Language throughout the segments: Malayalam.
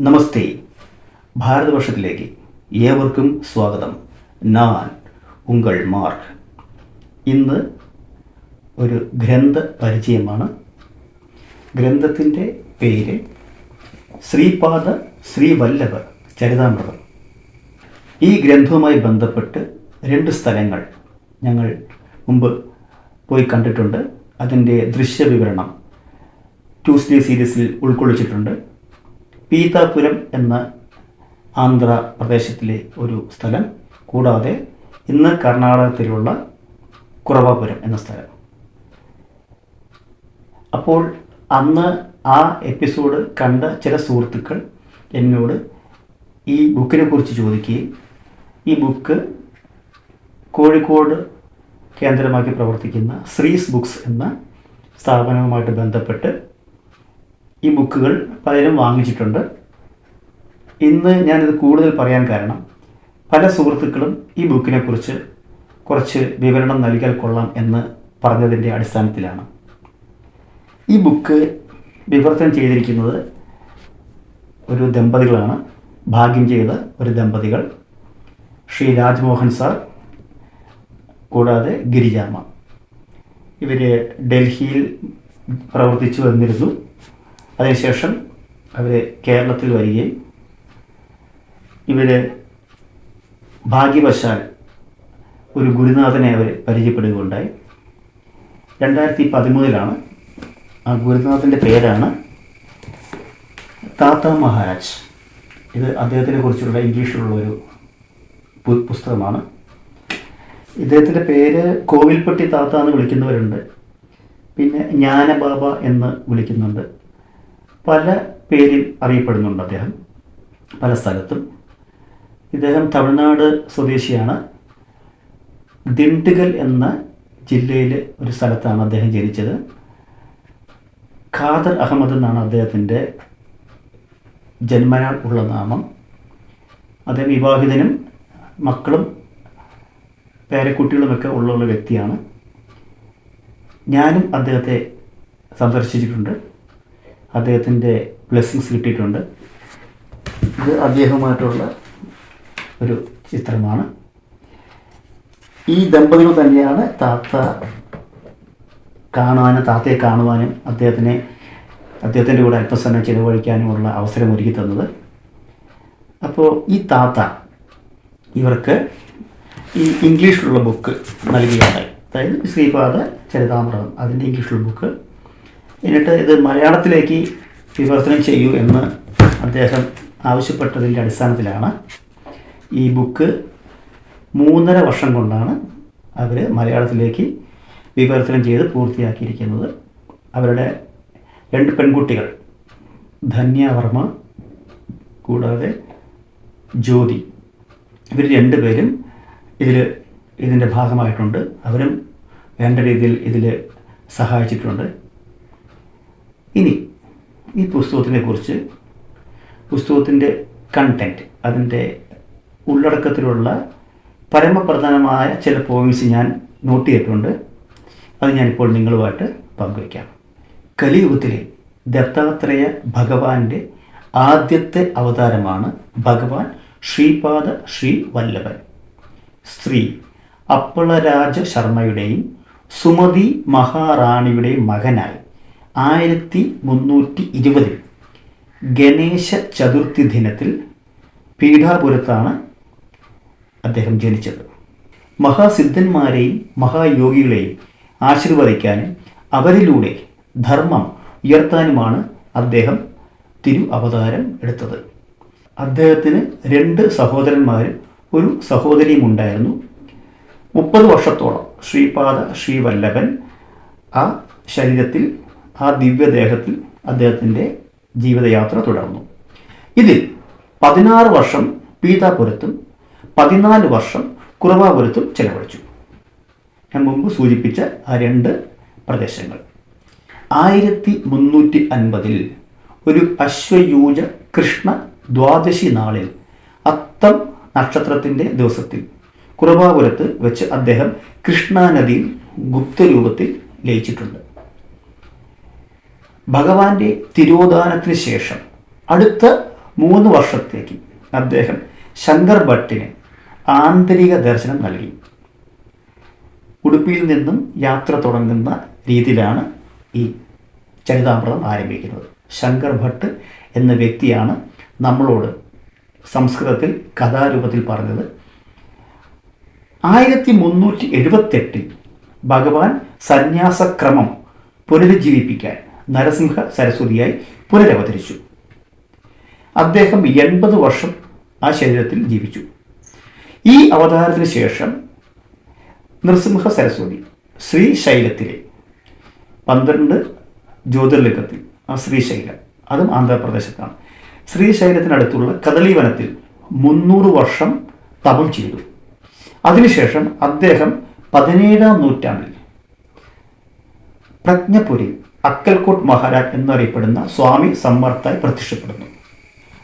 നമസ്തേ. ഭാരതവർഷത്തിലേക്ക് ഏവർക്കും സ്വാഗതം. നാൻ ഉങ്കൾ മാർക്ക് ഇന്ന് ഒരു ഗ്രന്ഥ പരിചയമാണ്. ഗ്രന്ഥത്തിന്റെ പേര് ശ്രീപാദ ശ്രീവല്ലഭ ചരിതാമൃതം. ഈ ഗ്രന്ഥവുമായി ബന്ധപ്പെട്ട് രണ്ട് സ്ഥലങ്ങൾ ഞങ്ങൾ മുമ്പ് പോയി കണ്ടിട്ടുണ്ട്. അതിന്റെ ദൃശ്യവിവരണം ട്യൂസ്ഡേ സീരീസിൽ ഉൾക്കൊള്ളിച്ചിട്ടുണ്ട്. പീതാപുരം എന്ന ആന്ധ്രാപ്രദേശത്തിലെ ഒരു സ്ഥലം കൂടാതെ ഇന്ന് കർണാടകത്തിലുള്ള കുറവാപുരം എന്ന സ്ഥലം. അപ്പോൾ അന്ന് ആ എപ്പിസോഡ് കണ്ട ചില സുഹൃത്തുക്കൾ എന്നോട് ഈ ബുക്കിനെ കുറിച്ച് ചോദിക്കുകയും ഈ ബുക്ക് കോഴിക്കോട് കേന്ദ്രമാക്കി പ്രവർത്തിക്കുന്ന ശ്രീസ് ബുക്സ് എന്ന സ്ഥാപനവുമായിട്ട് ബന്ധപ്പെട്ട് ഈ ബുക്കുകൾ പലരും വാങ്ങിച്ചിട്ടുണ്ട്. ഇന്ന് ഞാനിത് കൂടുതൽ പറയാൻ കാരണം പല സുഹൃത്തുക്കളും ഈ ബുക്കിനെക്കുറിച്ച് കുറച്ച് വിവരണം നൽകിയാൽ കൊള്ളാം എന്ന് പറഞ്ഞതിന്റെ അടിസ്ഥാനത്തിലാണ്. ഈ ബുക്ക് വിവർത്തനം ചെയ്തിരിക്കുന്നത് ഒരു ദമ്പതികളാണ്. ഭാഗ്യം ചെയ്ത ഒരു ദമ്പതികൾ ശ്രീ രാജ്മോഹൻ സാർ കൂടാതെ ഗിരിജാമ്മ. ഇവർ ഡൽഹിയിൽ പ്രവർത്തിച്ചു വന്നിരുന്നു. അതിനുശേഷം അവർ കേരളത്തിൽ വരികയും ഇവർ ഭാഗ്യവശാൽ ഒരു ഗുരുനാഥനെ അവർ പരിചയപ്പെടുകയുണ്ടായി. രണ്ടായിരത്തി പതിമൂന്നിലാണ് ആ ഗുരുനാഥന്റെ പേരാണ് താത്ത മഹാരാജ്. ഇത് അദ്ദേഹത്തിനെ കുറിച്ചുള്ള ഇംഗ്ലീഷിലുള്ള ഒരു പുസ്തകമാണ്. ഇദ്ദേഹത്തിന്റെ പേര് കോവിൽപ്പെട്ടി താത്ത എന്ന് വിളിക്കുന്നവരുണ്ട്. പിന്നെ ജ്ഞാനബാബ എന്ന് വിളിക്കുന്നുണ്ട്. പല പേരിൽ അറിയപ്പെടുന്നുണ്ട് അദ്ദേഹം. പല സ്ഥലത്തും. ഇദ്ദേഹം തമിഴ്നാട് സ്വദേശിയാണ്. ദിണ്ടുകൽ എന്ന ജില്ലയിലെ ഒരു സ്ഥലത്താണ് അദ്ദേഹം ജനിച്ചത്. ഖാദർ അഹമ്മദ് എന്നാണ് അദ്ദേഹത്തിന്റെ ജന്മനാൽ ഉള്ള നാമം. അദ്ദേഹം വിവാഹിതനും മക്കളും പേരക്കുട്ടികളുമൊക്കെ ഉള്ള വ്യക്തിയാണ്. ഞാനും അദ്ദേഹത്തെ സന്ദർശിച്ചിട്ടുണ്ട്. അദ്ദേഹത്തിന്റെ ബ്ലെസ്സിങ്സ് കിട്ടിയിട്ടുണ്ട്. ഇത് അദ്ദേഹവുമായിട്ടുള്ള ഒരു ചിത്രമാണ്. ഈ ദമ്പതികൾ തന്നെയാണ് താത്ത കാണുവാനും താത്തയെ കാണുവാനും അദ്ദേഹത്തിനെ അദ്ദേഹത്തിന്റെ കൂടെ അല്പസമയം ചിലവഴിക്കാനുമുള്ള അവസരം ഒരുക്കി തന്നത്. അപ്പോൾ ഈ താത്ത ഇവർക്ക് ഈ ഇംഗ്ലീഷിലുള്ള ബുക്ക് നൽകിയുണ്ടായി അതായത് ശ്രീപാദ ചരിതാമൃതം അതിന്റെ ഇംഗ്ലീഷിലുള്ള ബുക്ക്. എന്നിട്ട് ഇത് മലയാളത്തിലേക്ക് വിവർത്തനം ചെയ്യൂ എന്ന് അദ്ദേഹം ആവശ്യപ്പെട്ടതിന്റെ അടിസ്ഥാനത്തിലാണ് ഈ ബുക്ക് മൂന്നര വർഷം കൊണ്ടാണ് അവർ മലയാളത്തിലേക്ക് വിവർത്തനം ചെയ്ത് പൂർത്തിയാക്കിയിരിക്കുന്നത്. അവരുടെ രണ്ട് പെൺകുട്ടികൾ ധന്യവർമ്മ കൂടാതെ ജ്യോതി. ഇവർ രണ്ടുപേരും ഇതിൽ ഇതിന്റെ ഭാഗമായിട്ടുണ്ട്. അവരും വേണ്ട രീതിയിൽ ഇതിൽ സഹായിച്ചിട്ടുണ്ട്. ഇനി ഈ പുസ്തകത്തിനെ കുറിച്ച് പുസ്തകത്തിന്റെ കണ്ടന്റ് അതിന്റെ ഉള്ളടക്കത്തിലുള്ള പരമപ്രധാനമായ ചില പോയിന്റ്സ് ഞാൻ നോട്ട് ചെയ്തിട്ടുണ്ട്. അത് ഞാനിപ്പോൾ നിങ്ങളുമായിട്ട് പങ്കുവയ്ക്കാം. കലിയുഗത്തിലെ ദത്താത്രേയ ഭഗവാന്റെ ആദ്യത്തെ അവതാരമാണ് ഭഗവാൻ ശ്രീപാദ ശ്രീ വല്ലഭൻ. സ്ത്രീ അപ്പളരാജ ശർമ്മയുടെയും സുമതി മഹാറാണിയുടെയും മകനായി ആയിരത്തി മുന്നൂറ്റി ഇരുപതിൽ ഗണേശ ചതുർത്ഥി ദിനത്തിൽ പീഠാപുരത്താണ് അദ്ദേഹം ജനിച്ചത്. മഹാസിദ്ധന്മാരെയും മഹായോഗികളെയും ആശീർവദിക്കാനും അവരിലൂടെ ധർമ്മം ഉയർത്താനുമാണ് അദ്ദേഹം തിരു അവതാരം എടുത്തത്. അദ്ദേഹത്തിന് രണ്ട് സഹോദരന്മാരും ഒരു സഹോദരിയും ഉണ്ടായിരുന്നു മുപ്പത് വർഷത്തോളം ശ്രീപാദ ശ്രീവല്ലഭൻ ആ ശരീരത്തിൽ ആ ദിവ്യദേഹത്തിൽ അദ്ദേഹത്തിന്റെ ജീവിതയാത്ര തുടർന്നു. ഇതിൽ പതിനാറ് വർഷം പീതാപുരത്തും പതിനാല് വർഷം കുറവാപുരത്തും ചെലവഴിച്ചു. ഞാൻ മുമ്പ് സൂചിപ്പിച്ച ആ രണ്ട് പ്രദേശങ്ങൾ. ആയിരത്തി മുന്നൂറ്റി അൻപതിൽ ഒരു അശ്വയൂജ കൃഷ്ണ ദ്വാദശി നാളിൽ അത്തം നക്ഷത്രത്തിന്റെ ദിവസത്തിൽ കുറവാപുരത്ത് വെച്ച് അദ്ദേഹം കൃഷ്ണാനദിയിൽ ഗുപ്തരൂപത്തിൽ ലയിച്ചിട്ടുണ്ട്. ഭഗവാന്റെ തിരോധാനത്തിന് ശേഷം അടുത്ത മൂന്ന് വർഷത്തേക്ക് അദ്ദേഹം ശങ്കർ ഭട്ടിന് ആന്തരിക ദർശനം നൽകി. ഉടുപ്പിയിൽ നിന്നും യാത്ര തുടങ്ങുന്ന രീതിയിലാണ് ഈ ചരിതാമൃതം ആരംഭിക്കുന്നത്. ശങ്കർ ഭട്ട് എന്ന വ്യക്തിയാണ് നമ്മളോട് സംസ്കൃതത്തിൽ കഥാരൂപത്തിൽ പറഞ്ഞത്. ആയിരത്തി മുന്നൂറ്റി എഴുപത്തെട്ടിൽ ഭഗവാൻ സന്യാസക്രമം പുനരുജ്ജീവിപ്പിക്കാൻ നരസിംഹ സരസ്വതിയായി പുനരവതരിച്ചു. അദ്ദേഹം എൺപത് വർഷം ആ ശരീരത്തിൽ ജീവിച്ചു. ഈ അവതാരത്തിന് ശേഷം നൃസിംഹ സരസ്വതി ശ്രീശൈലത്തിലെ പന്ത്രണ്ട് ജ്യോതിർലിംഗത്തിൽ ആ ശ്രീശൈലം അതും ആന്ധ്രാപ്രദേശത്താണ്. ശ്രീശൈലത്തിനടുത്തുള്ള കദളീവനത്തിൽ മുന്നൂറ് വർഷം തപം ചെയ്തു. അതിനുശേഷം അദ്ദേഹം പതിനേഴാം നൂറ്റാണ്ടിൽ പ്രജ്ഞപുരി അക്കൽക്കോട്ട് മഹാരാജ് എന്നറിയപ്പെടുന്ന സ്വാമി സമ്മർത്തായി പ്രത്യക്ഷപ്പെടുന്നു.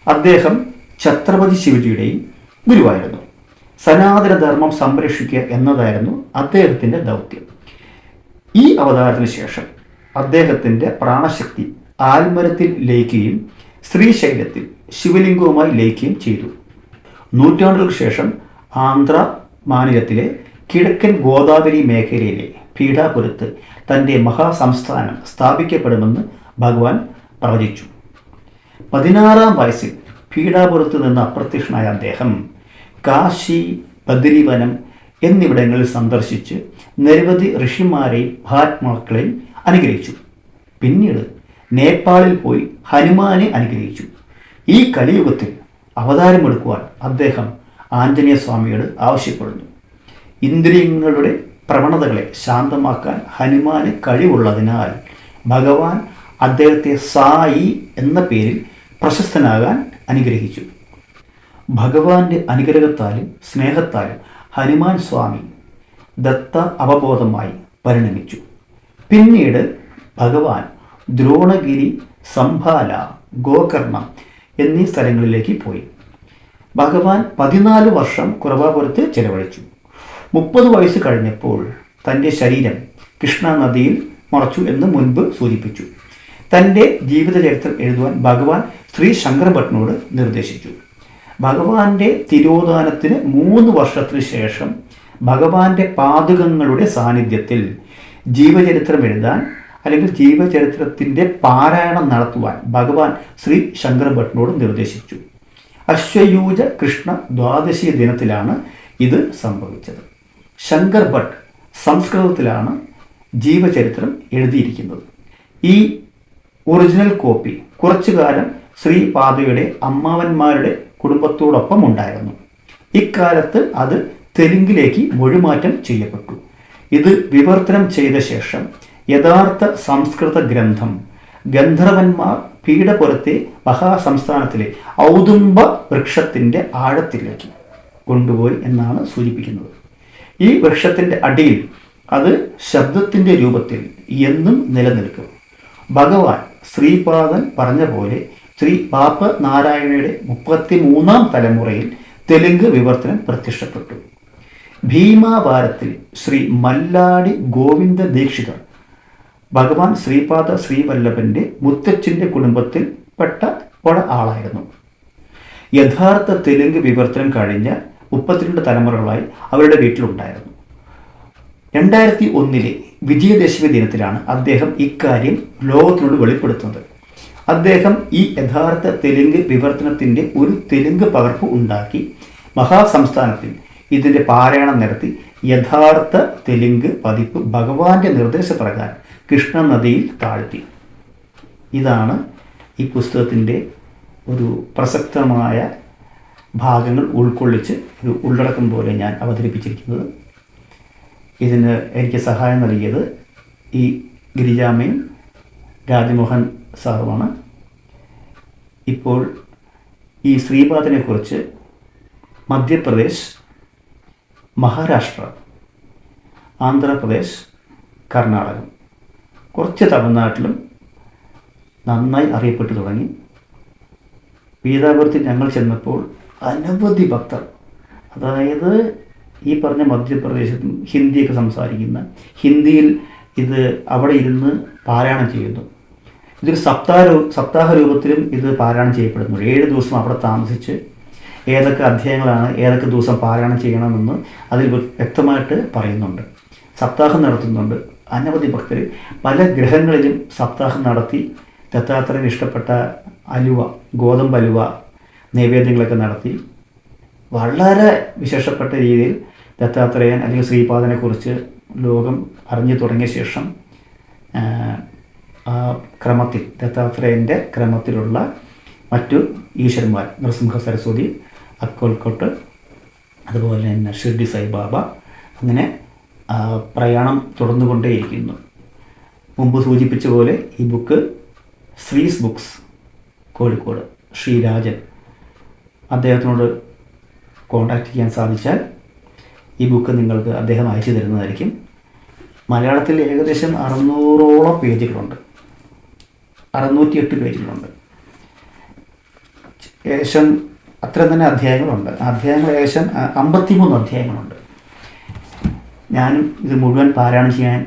അദ്ദേഹം ഛത്രപതി ശിവജിയുടെയും ഗുരുവായിരുന്നു. സനാതനധർമ്മം സംരക്ഷിക്കുക എന്നതായിരുന്നു അദ്ദേഹത്തിന്റെ ദൗത്യം. ഈ അവതാരത്തിന് ശേഷം അദ്ദേഹത്തിന്റെ പ്രാണശക്തി ആൽമരത്തിൽ ലയിക്കുകയും സ്ത്രീശൈലത്തിൽ ശിവലിംഗവുമായി ലയിക്കുകയും ചെയ്തു. നൂറ്റാണ്ടുകൾക്ക് ശേഷം ആന്ധ്ര മാനിലത്തിലെ കിഴക്കൻ ഗോദാവരി മേഖലയിലെ പീഠാപുരത്ത് തന്റെ മഹാസംസ്ഥാനം സ്ഥാപിക്കപ്പെടുമെന്ന് ഭഗവാൻ പ്രവചിച്ചു. പതിനാറാം വയസ്സിൽ പീഠാപുരത്ത് നിന്ന് അപ്രത്യക്ഷനായ അദ്ദേഹം കാശി ബദരിവനം എന്നിവിടങ്ങളിൽ സന്ദർശിച്ച് നിരവധി ഋഷിമാരെയും മഹാത്മാക്കളെയും അനുഗ്രഹിച്ചു. പിന്നീട് നേപ്പാളിൽ പോയി ഹനുമാനെ അനുഗ്രഹിച്ചു. ഈ കലിയുഗത്തിൽ അവതാരമെടുക്കുവാൻ അദ്ദേഹം ആഞ്ജനേയ സ്വാമിയോട് ആവശ്യപ്പെടുന്നു. ഇന്ദ്രിയങ്ങളുടെ പ്രവണതകളെ ശാന്തമാക്കാൻ ഹനുമാന് കഴിവുള്ളതിനാൽ ഭഗവാൻ അദ്ദേഹത്തെ സായി എന്ന പേരിൽ പ്രശസ്തനാകാൻ അനുഗ്രഹിച്ചു. ഭഗവാന്റെ അനുഗ്രഹത്താലും സ്നേഹത്താലും ഹനുമാൻ സ്വാമി ദത്ത അവബോധമായി പരിണമിച്ചു. പിന്നീട് ഭഗവാൻ ദ്രോണഗിരി സംഭാല ഗോകർണം എന്നീ സ്ഥലങ്ങളിലേക്ക് പോയി. ഭഗവാൻ പതിനാല് വർഷം കുറവാപുരത്ത് ചെലവഴിച്ചു. മുപ്പത് വയസ്സ് കഴിഞ്ഞപ്പോൾ തന്റെ ശരീരം കൃഷ്ണ നദിയിൽ മറച്ചു എന്ന് മുൻപ് സൂചിപ്പിച്ചു. തന്റെ ജീവിതചരിത്രം എഴുതുവാൻ ഭഗവാൻ ശ്രീ ശങ്കരഭട്ടനോട് നിർദ്ദേശിച്ചു. ഭഗവാന്റെ തിരോധാനത്തിന് മൂന്ന് വർഷത്തിനു ശേഷം ഭഗവാന്റെ പാതുകങ്ങളുടെ സാന്നിധ്യത്തിൽ ജീവചരിത്രം എഴുതാൻ അല്ലെങ്കിൽ ജീവചരിത്രത്തിന്റെ പാരായണം നടത്തുവാൻ ഭഗവാൻ ശ്രീ ശങ്കരഭട്ടനോട് നിർദ്ദേശിച്ചു. അശ്വയൂജ കൃഷ്ണ ദ്വാദശി ദിനത്തിലാണ് ഇത് സംഭവിച്ചത്. ശങ്കർ ഭട്ട് സംസ്കൃതത്തിലാണ് ജീവചരിത്രം എഴുതിയിരിക്കുന്നത്. ഈ ഒറിജിനൽ കോപ്പി കുറച്ചു കാലം ശ്രീ പാതയുടെ അമ്മാവന്മാരുടെ കുടുംബത്തോടൊപ്പം ഉണ്ടായിരുന്നു. ഇക്കാലത്ത് അത് തെലുങ്കിലേക്ക് മൊഴിമാറ്റം ചെയ്യപ്പെട്ടു. ഇത് വിവർത്തനം ചെയ്ത ശേഷം യഥാർത്ഥ സംസ്കൃത ഗ്രന്ഥം ഗന്ധർവന്മാർ പീഠപുരത്തെ മഹാസംസ്ഥാനത്തിലെ ഔദുംബ വൃക്ഷത്തിന്റെ ആഴത്തിലേക്ക് കൊണ്ടുപോയി എന്നാണ് സൂചിപ്പിക്കുന്നത്. ഈ വൃക്ഷത്തിന്റെ അടിയിൽ അത് ശബ്ദത്തിന്റെ രൂപത്തിൽ എന്നും നിലനിൽക്കും. ഭഗവാൻ ശ്രീപാദൻ പറഞ്ഞ പോലെ ശ്രീ പാപ്പ നാരായണയുടെ മുപ്പത്തി മൂന്നാം തലമുറയിൽ തെലുങ്ക് വിവർത്തനം പ്രത്യക്ഷപ്പെട്ടു. ഭീമാവാരത്തിൽ ശ്രീ മല്ലാടി ഗോവിന്ദ ദീക്ഷിതർ ഭഗവാൻ ശ്രീപാദ ശ്രീവല്ലഭന്റെ മുത്തച്ഛന്റെ കുടുംബത്തിൽ പെട്ട ഒരാളായിരുന്നു. യഥാർത്ഥ തെലുങ്ക് വിവർത്തനം കഴിഞ്ഞ മുപ്പത്തിരണ്ട് തലമുറകളായി അവരുടെ വീട്ടിലുണ്ടായിരുന്നു. രണ്ടായിരത്തി ഒന്നിലെ വിജയദശമി ദിനത്തിലാണ് അദ്ദേഹം ഇക്കാര്യം ലോകത്തിനോട് വെളിപ്പെടുത്തുന്നത്. അദ്ദേഹം ഈ യഥാർത്ഥ തെലുങ്ക് വിവർത്തനത്തിന്റെ ഒരു തെലുങ്ക് പകർപ്പ് ഉണ്ടാക്കി മഹാസംസ്ഥാനത്തിൽ ഇതിന്റെ പാരായണം നടത്തി യഥാർത്ഥ തെലുങ്ക് പതിപ്പ് ഭഗവാന്റെ നിർദ്ദേശപ്രകാരം കൃഷ്ണ നദിയിൽ താഴ്ത്തി. ഇതാണ് ഈ പുസ്തകത്തിന്റെ ഒരു പ്രസക്തമായ ഭാഗങ്ങൾ ഉൾക്കൊള്ളിച്ച് ഒരു ഉള്ളടക്കം പോലെ ഞാൻ അവതരിപ്പിച്ചിരിക്കുന്നത്. ഇതിന് എനിക്ക് സഹായം നൽകിയത് ഈ ഗിരിജാമയും രാജ്മോഹൻ സാറുമാണ്. ഇപ്പോൾ ഈ ശ്രീപാദനെക്കുറിച്ച് മധ്യപ്രദേശ് മഹാരാഷ്ട്ര ആന്ധ്രാപ്രദേശ് കർണാടകം കുറച്ച് തമിഴ്നാട്ടിലും നന്നായി അറിയപ്പെട്ടു തുടങ്ങി. പീതാപുരത്തിൽ ഞങ്ങൾ ചെന്നപ്പോൾ അനവധി ഭക്തർ. അതായത് ഈ പറഞ്ഞ മധ്യപ്രദേശത്തും ഹിന്ദിയൊക്കെ സംസാരിക്കുന്ന ഹിന്ദിയിൽ ഇത് അവിടെ ഇരുന്ന് പാരായണം ചെയ്യുന്നു. ഇതൊരു സപ്താഹ സപ്താഹ രൂപത്തിലും ഇത് പാരായണം ചെയ്യപ്പെടുന്നു. ഏഴ് ദിവസം അവിടെ താമസിച്ച് ഏതൊക്കെ അധ്യായങ്ങളാണ് ഏതൊക്കെ ദിവസം പാരായണം ചെയ്യണമെന്ന് അതിൽ വ്യക്തമായിട്ട് പറയുന്നുണ്ട്. സപ്താഹം നടത്തുന്നുണ്ട്. അനവധി ഭക്തർ പല ഗ്രഹങ്ങളിലും സപ്താഹം നടത്തി ദത്താത്രേയന് ഇഷ്ടപ്പെട്ട അലുവ ഗോതമ്പ് അലുവ നൈവേദ്യങ്ങളൊക്കെ നടത്തി. വളരെ വിശേഷപ്പെട്ട രീതിയിൽ ദത്താത്രേയൻ അല്ലെങ്കിൽ ശ്രീപാദനെക്കുറിച്ച് ലോകം അറിഞ്ഞു തുടങ്ങിയ ശേഷം ആ, ക്രമത്തിൽ ദത്താത്രേയന്റെ ക്രമത്തിലുള്ള മറ്റു ഈശ്വരന്മാർ നൃസിംഹ സരസ്വതി അക്കോൽക്കോട്ട് അതുപോലെ തന്നെ ഷിർഡി സായിബാബ അങ്ങനെ പ്രയാണം തുടർന്നുകൊണ്ടേയിരിക്കുന്നു. മുമ്പ് സൂചിപ്പിച്ച പോലെ ഈ ബുക്ക് ശ്രീസ് ബുക്സ് കോഴിക്കോട് ശ്രീരാജൻ. അദ്ദേഹത്തിനോട് കോണ്ടാക്റ്റ് ചെയ്യാൻ സാധിച്ചാൽ ഈ ബുക്ക് നിങ്ങൾക്ക് അദ്ദേഹം അയച്ചു തരുന്നതായിരിക്കും. മലയാളത്തിൽ ഏകദേശം അറുന്നൂറോളം പേജുകളുണ്ട്. അറുന്നൂറ്റി എട്ട് പേജുകളുണ്ട്. ഏകദേശം അത്ര തന്നെ അധ്യായങ്ങളുണ്ട്. അധ്യായങ്ങൾ ഏകദേശം അമ്പത്തിമൂന്ന് അധ്യായങ്ങളുണ്ട്. ഞാനും ഇത് മുഴുവൻ പാരായണം ചെയ്യാൻ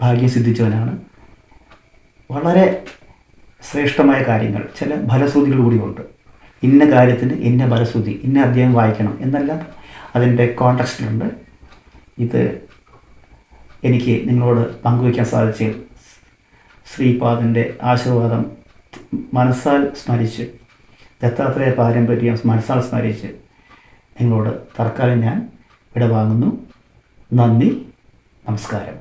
ഭാഗ്യം സിദ്ധിച്ചവനാണ്. വളരെ ശ്രേഷ്ഠമായ കാര്യങ്ങൾ ചില ഫലശ്രുതികൾ കൂടിയുണ്ട്. ഇന്ന കാര്യത്തിന് ഇന്ന ഫലശ്രുതി ഇന്ന അധ്യായം വായിക്കണം എന്നെല്ലാം അതിന്റെ കോണ്ടക്സ്റ്റിലുണ്ട്. ഇത് എനിക്ക് നിങ്ങളോട് പങ്കുവയ്ക്കാൻ സാധിച്ചതിൽ ശ്രീപാദന്റെ ആശീർവാദം മനസ്സാൽ സ്മരിച്ച് ദത്താത്രേയ പാരമ്പര്യം മനസ്സാൽ സ്മരിച്ച് നിങ്ങളോട് തൽക്കാലം ഞാൻ ഇടവാങ്ങുന്നു നന്ദി നമസ്കാരം.